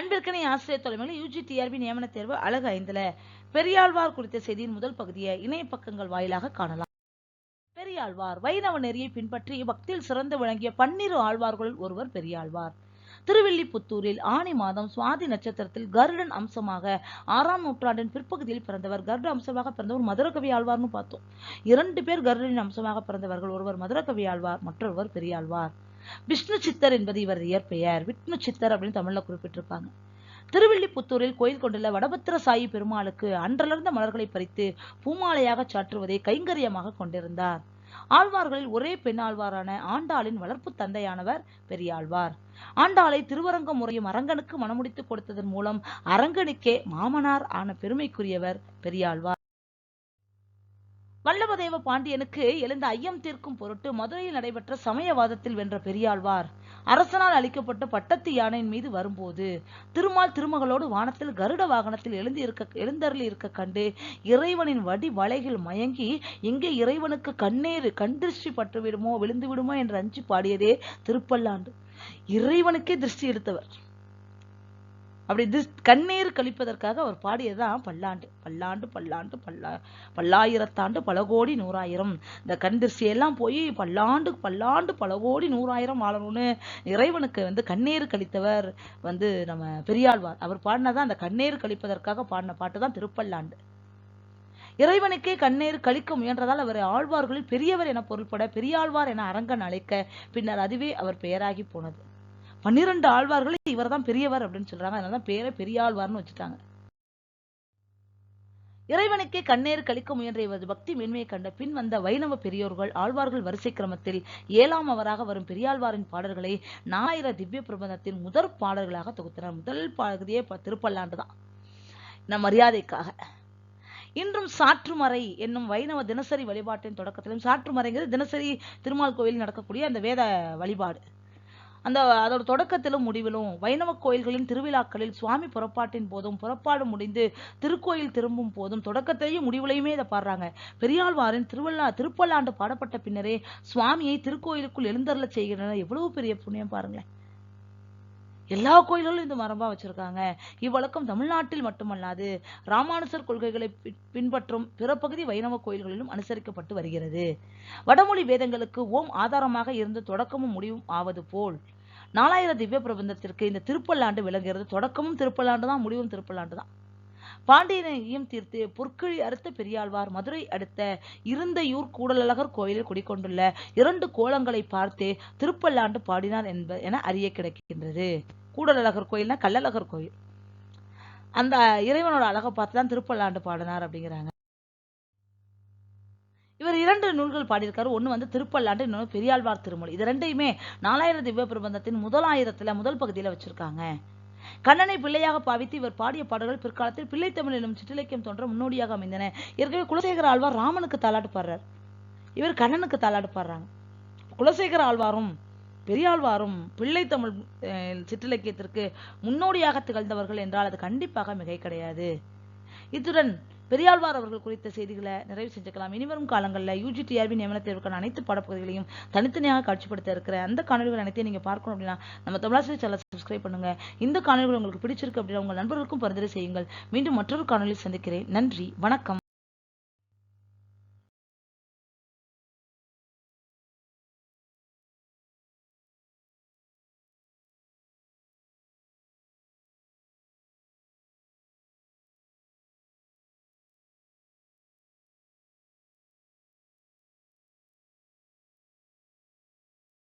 அன்பிற்கனே ஆசிரியர் தலைமையில் UG TRP நியமன தேர்வு அழகு ஐந்துல. பெரியாழ்வார் குறித்த செய்தியின் முதல் பகுதியை இணைய பக்கங்கள் வாயிலாக காணலாம். பெரியாழ்வார் வைணவ நெறியை பின்பற்றி பக்தியில் சிறந்து விளங்கிய பன்னிரு ஆழ்வார்களுள் ஒருவர் பெரியாழ்வார். திருவில்லிபுத்தூரில் ஆனி மாதம் சுவாதி நட்சத்திரத்தில் கருடன் அம்சமாக ஆறாம் நூற்றாண்டின் பிற்பகுதியில் பிறந்தவர். கருட அம்சமாக பிறந்தவர் மதுரகவி ஆழ்வார்னு பார்த்தோம். இரண்டு பேர் கருடனின் அம்சமாக பிறந்தவர்கள். ஒருவர் மதுரகவி ஆழ்வார் மற்றொருவர் பெரியாழ்வார். விஷ்ணு சித்தர் என்பது இவர் இயற்பெயர். விஷ்ணு சித்தர் அப்படின்னு தமிழ்ல குறிப்பிட்டிருப்பாங்க. திருவில்லிபுத்தூரில் கோயில் கொண்டுள்ள வடபத்திர சாயி பெருமாளுக்கு அன்றலர்ந்த மலர்களை பறித்து பூமாலையாக சாற்றுவதை கைங்கரியமாக கொண்டிருந்தார். ஆழ்வார்களில் ஒரே பெண் ஆழ்வாரான ஆண்டாளின் வளர்ப்பு தந்தையானவர் பெரியாழ்வார். ஆண்டாளை திருவரங்க முறையும் அரங்கனுக்கு மனமுடித்து கொடுத்ததன் மூலம் அரங்கனுக்கே மாமனார் ஆன பெருமைக்குரியவர் பெரியாழ்வார். வல்லபதேவ பாண்டியனுக்கு எழுந்த ஐயம் தீர்க்கும் பொருட்டு மதுரையில் நடைபெற்ற சமயவாதத்தில் வென்ற பெரியாழ்வார். அரசனால் அளிக்கப்பட்ட பட்டத்து யானையின் மீது வரும்போது திருமால் திருமகளோடு வானத்தில் கருட வாகனத்தில் எழுந்து இருக்க எழுந்தருளி இருக்க கண்டு இறைவனின் வடி வலைகள் மயங்கி எங்கே இறைவனுக்கு கண்ணேறு கண்திருஷ்டி பட்டு விடுமோ விழுந்து விடுமோ என்று அஞ்சு பாடியதே திருப்பல்லாண்டு. இறைவனுக்கே திருஷ்டி எடுத்தவர். அப்படி திஸ் கண்ணீர் கழிப்பதற்காக அவர் பாடியதுதான் பல்லாண்டு. பல்லாண்டு பல்லாண்டு பல்லா பல்லாயிரத்தாண்டு பல கோடி நூறாயிரம். இந்த கண் திருஷ்டியெல்லாம் போய் பல்லாண்டு பல்லாண்டு பல கோடி நூறாயிரம் வாழணும்னு இறைவனுக்கு வந்து கண்ணீர் கழித்தவர் வந்து நம்ம பெரியாழ்வார். அவர் பாடினதான் அந்த கண்ணீர் கழிப்பதற்காக பாடின பாட்டு தான் திருப்பல்லாண்டு. இறைவனுக்கே கண்ணீர் கழிக்க முயன்றதால் அவர் ஆழ்வார்களில் பெரியவர் என பொருள்பட பெரியாழ்வார் என அரங்கன் அழைக்க பின்னர் அதுவே அவர் பெயராகி போனது. பன்னிரண்டு ஆழ்வார்களே இவர் தான் பெரியவர் அப்படின்னு சொல்றாங்க. அதனாலதான் பேரை பெரியாழ்வார்னு வச்சுட்டாங்க. இறைவனுக்கே கண்ணேறு கழிக்க முயன்ற இவரது பக்தி மேன்மையை கண்ட பின் வந்த வைணவ பெரியோர்கள் ஆழ்வார்கள் வரிசை கிரமத்தில் ஏழாம் அவராக வரும் பெரியாழ்வாரின் பாடல்களை ஞாயிற திவ்ய பிரபந்தத்தின் முதற் பாடல்களாக தொகுத்தனர். முதல் பகுதியே திருப்பல்லாண்டு தான் நம் மரியாதைக்காக. இன்றும் சாற்றுமறை என்னும் வைணவ தினசரி வழிபாட்டின் தொடக்கத்திலும் சாற்றுமறைங்கிறது தினசரி திருமால் கோயில் நடக்கக்கூடிய அந்த வேத வழிபாடு. அந்த அதோட தொடக்கத்திலும் முடிவிலும் வைணவ கோயில்களின் திருவிழாக்களில் சுவாமி புறப்பாட்டின் போதும் புறப்பாடு முடிந்து திருக்கோயில் திரும்பும் போதும் தொடக்கத்தையும் முடிவுலையுமே இதை பாடுறாங்க. பெரியாழ்வாரின் திருவள்ளா திருப்பல்லாண்டு பாடப்பட்ட பின்னரே சுவாமியை திருக்கோயிலுக்குள் எழுந்தருள செய்கிறனர் எவ்வளவு பெரிய புண்ணியம் பாருங்களேன். எல்லா கோயில்களும் இந்த மரபா வச்சிருக்காங்க. இவ்வழக்கம் தமிழ்நாட்டில் மட்டுமல்லாது ராமானுசர் கொள்கைகளை பின்பற்றும் பிற பகுதி வைணவ கோயில்களிலும் அனுசரிக்கப்பட்டு வருகிறது. வடமொழி வேதங்களுக்கு ஓம் ஆதாரமாக இருந்து தொடக்கமும் முடிவும் ஆவது போல். நாலாயிர திவ்ய பிரபந்தத்திற்கு இந்த திருப்பல்லாண்டு விளங்குகிறது. தொடக்கமும் திருப்பல்லாண்டு தான் முடிவும் திருப்பல்லாண்டு தான். பாண்டியனையும் தீர்த்து பொற்கிழி அறுத்த பெரியாழ்வார் மதுரை அடுத்த இருந்தையூர் கூடலழகர் கோயிலில் குடிக்கொண்டுள்ள இரண்டு கோலங்களை பார்த்து திருப்பல்லாண்டு பாடினார் என்ப என அறிய கிடைக்கின்றது. கூடலழகர் கோயில்னா கள்ளழகர் கோயில். அந்த இறைவனோட அழகை பார்த்து தான் திருப்பல்லாண்டு பாடினார் அப்படிங்கிறாங்க. இவர் இரண்டு நூல்கள் பாடியிருக்காரு. ஒண்ணு வந்து திருப்பல்லாண்டு இன்னொன்று பெரியாழ்வார் திருமொழி. இது ரெண்டையுமே நாலாயிரம் திவ்ய பிரபந்தத்தின் முதலாயிரத்துல முதல் பகுதியில வச்சிருக்காங்க. கண்ணனை பிள்ளையாக பாவித்து இவர் பாடிய பாடல்கள் பிற்காலத்தில் பிள்ளைத்தமிழ் எனும் சிற்றிலக்கியம் தோன்ற முன்னோடியாக அமைந்தன. ஏற்கனவே குலசேகர ஆழ்வார் ராமனுக்கு தாளாட்டு பாடுறார். இவர் கண்ணனுக்கு தாளாட்டு பாடுறாங்க. குலசேகர ஆழ்வாரும் பெரியாழ்வாரும் பிள்ளை தமிழ் சிற்றிலக்கியத்திற்கு முன்னோடியாக திகழ்ந்தவர்கள் என்றால் அது கண்டிப்பாக மிகை கிடையாது. இத்துடன் பெரியாழ்வார் அவர்கள் குறித்த செய்திகளை நிறைவு செஞ்சுக்கலாம். இனிவரும் காலங்களில் யூஜிடிஆர்பி நியமன தேர்வுக்கான அனைத்து பாடப்பகுதிகளையும் தனித்தனியாக காட்சிப்படுத்த இருக்கிற அந்த காணொலிகள் அனைத்தையும் நீங்க பார்க்கணும் அப்படின்னா நம்ம தமிழாசிரியர் சேனல் சப்ஸ்கிரைப் பண்ணுங்க. இந்த காணொலிகள் உங்களுக்கு பிடிச்சிருக்கு அப்படின்னா உங்கள் நண்பர்களுக்கும் பரிந்துரை செய்யுங்கள். மீண்டும் மற்றொரு காணொலியில் சந்திக்கிறேன். நன்றி. வணக்கம்.